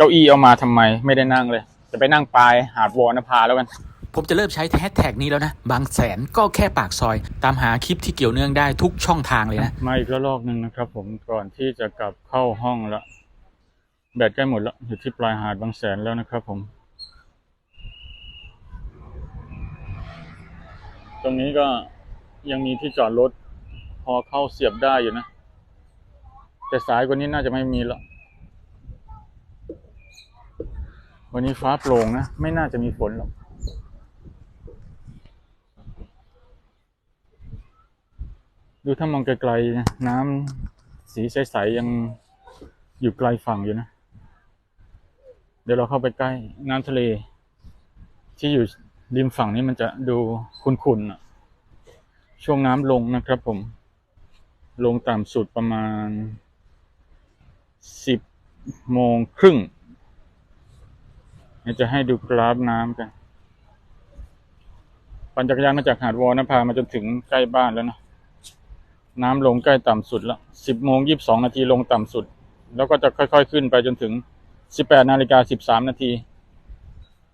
เก้าอี้เอามาทำไมไม่ได้นั่งเลย จะไปนั่งปลายหาดวอนภาแล้วกัน ผมจะเริ่มใช้แฮชแท็กนี้แล้วนะ บางแสนก็แค่ปากซอย ตามหาคลิปที่เกี่ยวเนื่องได้ทุกช่องทางเลยนะ มาอีกระลอกหนึ่งนะครับผมก่อนที่จะกลับเข้าห้องแล้วแบตใกล้หมดแล้วอยู่ที่ปลายหาดบางแสนแล้วนะครับผม ตรงนี้ก็ยังมีที่จอดรถพอเข้าเสียบได้อยู่นะ แต่สายกว่านี้น่าจะไม่มีแล้ว วันนี้ฟ้าโปร่งนะ ไม่น่าจะมีฝนหรอก ดูถ้ามองไกลๆนะน้ำสีใสๆยังอยู่ไกลฝั่งอยู่นะ เดี๋ยวเราเข้าไปใกล้น้ำทะเล ที่อยู่ริมฝั่งนี้มันจะดูขุ่นๆอะช่วงน้ำลงนะครับผม ลงต่ำสุดประมาณสิบโมงครึ่ง เดี๋ยวจะให้ดูกราฟน้ำกัน ปั่นจักรยานมาจากหาดวอนภามาจนถึงใกล้บ้านแล้วนะ น้ำลงใกล้ต่ำสุดแล้วสิบโมงยีิบสองนาทีลงต่ำสุด แล้วก็จะค่อยๆขึ้นไปจนถึงสิบแปดนาฬิกาสิบสามนาที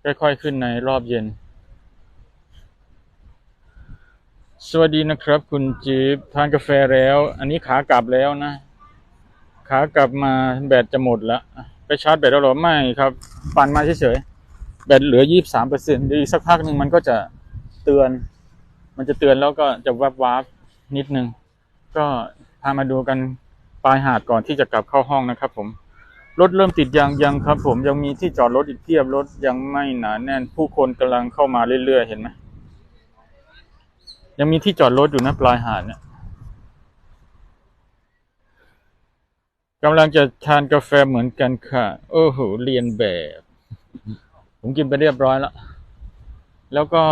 ค่อยๆขึ้นในรอบเย็น สวัสดีนะครับ คุณจีบทานกาแฟแล้ว อันนี้ขากลับแล้วนะ ขากลับมาแบตจะหมดแล้ว ไปชาร์จแบตแล้วหรอไม่ครับ ปั่นมาเฉยๆแบตเหลือยี่สามเปอร์เซ็นต์ดีสักพักหนึ่งมันก็จะเตือน มันจะเตือนแล้วก็จะวับวับนิดนึง ก็พามาดูกันปลายหาดก่อนที่จะกลับเข้าห้องนะครับ ผมรถเริ่มติดยังยังครับ ผมยังมีที่จอดรถอีกเพียบรถยังไม่หนาแน่น ผู้คนกำลังเข้ามาเรื่อยๆเห็นไหมยังมีที่จอดรถอยู่นะปลายหาดเนี่ย กำลังจะทานกาแฟเหมือนกันค่ะ โอ้โห เรียนแบบ ผมกินไปเรียบร้อยแล้ว แล้วก็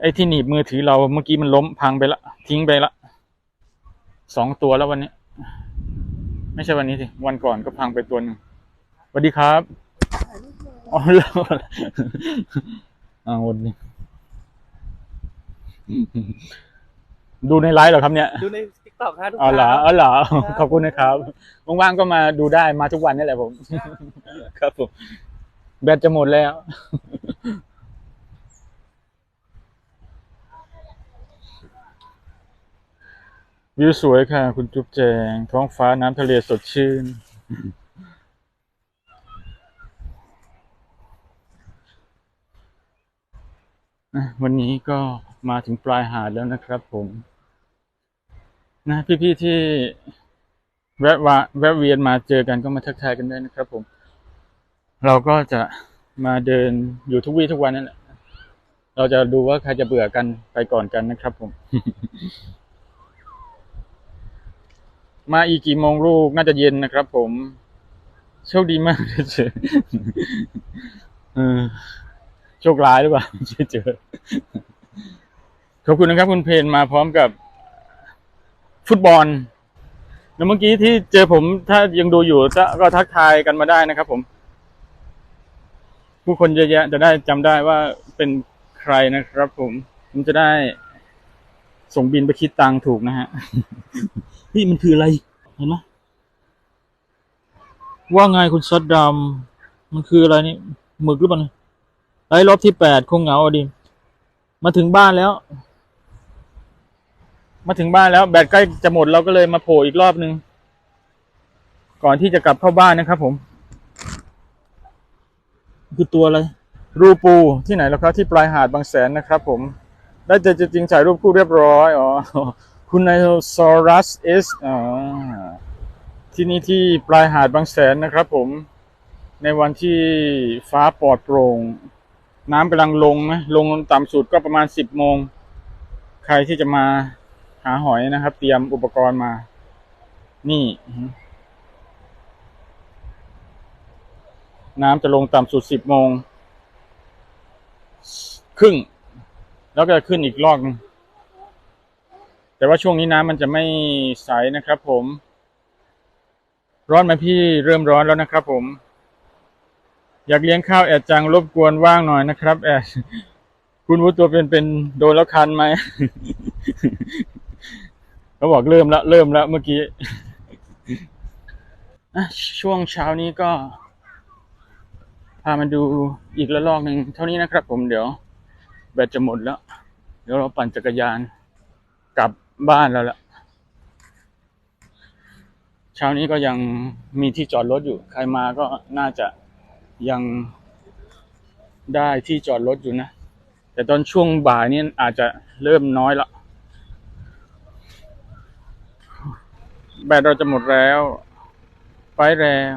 ไอ้ที่หนีบมือถือเราเมื่อกี้มันล้มพังไปละ ทิ้งไปละ สองตัวแล้ววันนี้ ไม่ใช่วันนี้สิวันก่อนก็พังไปตัวหนึ่งสวัสดีครับอ๋อแล้วอ่าวันนี้ ดูในไลฟ์เหรอครับเนี่ยดูในทิกตอกครับทุกอ๋อเหรอคอ๋รั้องเหรอขอบคุณนะครับว่างๆก็มาดูได้มาทุกวันนี่แหละผม ครับผมแบตจะหมดแล้ว วิวสวยค่ะ คุณจุ๊บแจง ท้องฟ้าน้ำทะเลสดชื่นอะวันนี้ก็มาถึงปลายหาดแล้วนะครับผม นะพี่ๆที่แวะวาแวะเวียนมาเจอกันก็มาทักทายกันได้นะครับ ผม เราก็จะมาเดินอยู่ทุกวี่ทุกวันนั่นแหละเราจะดูว่าใครจะเบื่อกันไปก่อนกันนะครับ ผม มาอีกกี่โมงลูกน่าจะเย็นนะครับ ผมโชคดีมากที่เจอเออโชคร้ายหรือเปล่าที่เจอขอบคุณนะครับ คุณเพนมาพร้อมกับ ฟุตบอลแล้วเมื่อกี้ที่เจอผมถ้ายังดูอยู่ก็ทักทายกันมาได้นะครับ ผม ผู้คนเยอะแยะจะได้จำได้ว่าเป็นใครนะครับ ผมผมจะได้ส่งบินไปคิดตังถูกนะฮะนี่มันคืออะไรเห็นไหมว่าไงคุณซดดำมันคืออะไรนี่หมึกหรือเปล่าไอ้รอบที่แปดคงเหงาอดิมาถึงบ้านแล้ว มาถึงบ้านแล้วแบตใกล้จะหมดเราก็เลยมาโผล่อีกรอบนึง ก่อนที่จะกลับเข้าบ้านนะครับผม คือตัวอะไร รูปูที่ไหนแล้วครับที่ปลายหาดบางแสนนะครับผม ได้เจอจริงถ่ายรูปคู่เรียบร้อย อ๋อ คุณไนโซรัสเอสอ่าที่นี่ที่ปลายหาดบางแสนนะครับผม ในวันที่ฟ้าปลอดโปร่งน้ำกำลังลงนะลงต่ำสุดก็ประมาณสิบโมง ใครที่จะมา หาหอยนะครับ เตรียมอุปกรณ์มา นี่ น้ำจะลงต่ำสุดสิบโมง ครึ่ง แล้วก็จะขึ้นอีกรอบนึงแต่ว่าช่วงนี้น้ำมันจะไม่ใสนะครับผม ร้อนไหมพี่เริ่มร้อนแล้วนะครับผมอยากเลี้ยงข้าวแอดจังรบกวนว่างหน่อยนะครับ แอดคุณรู้ตัวเป็นเป็นโดนแล้วคันไหม เขาบอกเริ่มแล้วเริ่มแล้วเมื่อกี้ช่วงเช้านี้ก็ พามาดูอีกระลอกหนึ่งเท่านี้นะครับผมเดี๋ยว แบตจะหมดแล้ว เดี๋ยวเราปั่นจักรยานกลับบ้านแล้วล่ะเช้านี้ก็ยังมีที่จอดรถอยู่ ใครมาก็น่าจะยังได้ที่จอดรถอยู่นะ แต่ตอนช่วงบ่ายนี่อาจจะเริ่มน้อยละ แบตเราจะหมดแล้วไปแล้ว